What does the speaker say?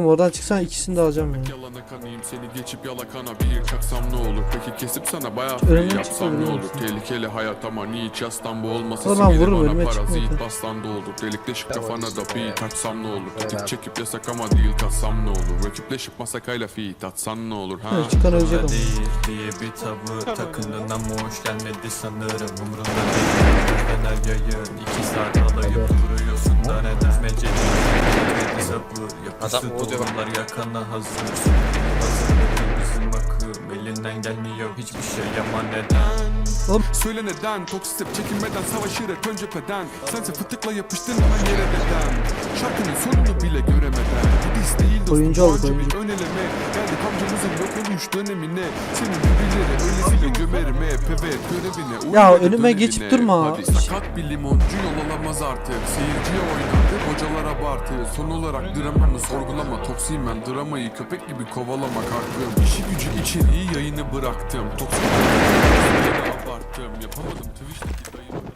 Oğlum oradan çıksan ikisini de alacağım yani. Yalana kanayım seni geçip yalakana bir çaksam ne olur? Peki kesip sana bayağı Önüme yapsam ne olur? Tehlikeli hayat ama hiç yastan bu olmasa Oğlum ben vururum, önüme parazit bastan da olur Delikleşip kafana da bir taksam ne olur? Tetik çekip yasak ama değil katsam ne olur? Rakipleşip masakayla fit atsan ne olur? Ha? Ha, çıkan ölecek ama. değil diye bir tavır takındın ama hoş gelmedi sanırım Umrunda değil Adam bak. dolarlar yakana hazır. Bizim akım elinden gelmiyor hiçbir şey. Ama neden? Söyle neden? Toksisip çekinmeden savaşır hep ön cepheden. Sense fıtıkla yapıştın hemen yere beden Şarkının sonunu bile göremeden. Gidis değil dostum Oyuncu bu olduk, önce oyuncu. bir öneleme. Geldik amcamızın yok oluş dönemine. Senin gibileri öylesiyle gömerim hep Evet görevine Ya uymadı önüme dönemine. geçip durma. Hadi sakat bir limoncu yol alamaz artık. Seyirciye hocalar abartı. Son olarak dramamı sorgulama. Toksiyim ben. Dramayı köpek gibi kovalama. Karkım İşi gücü içeriği yayını bıraktım. Toksik abarttım. Yapamadım. Twitch'teki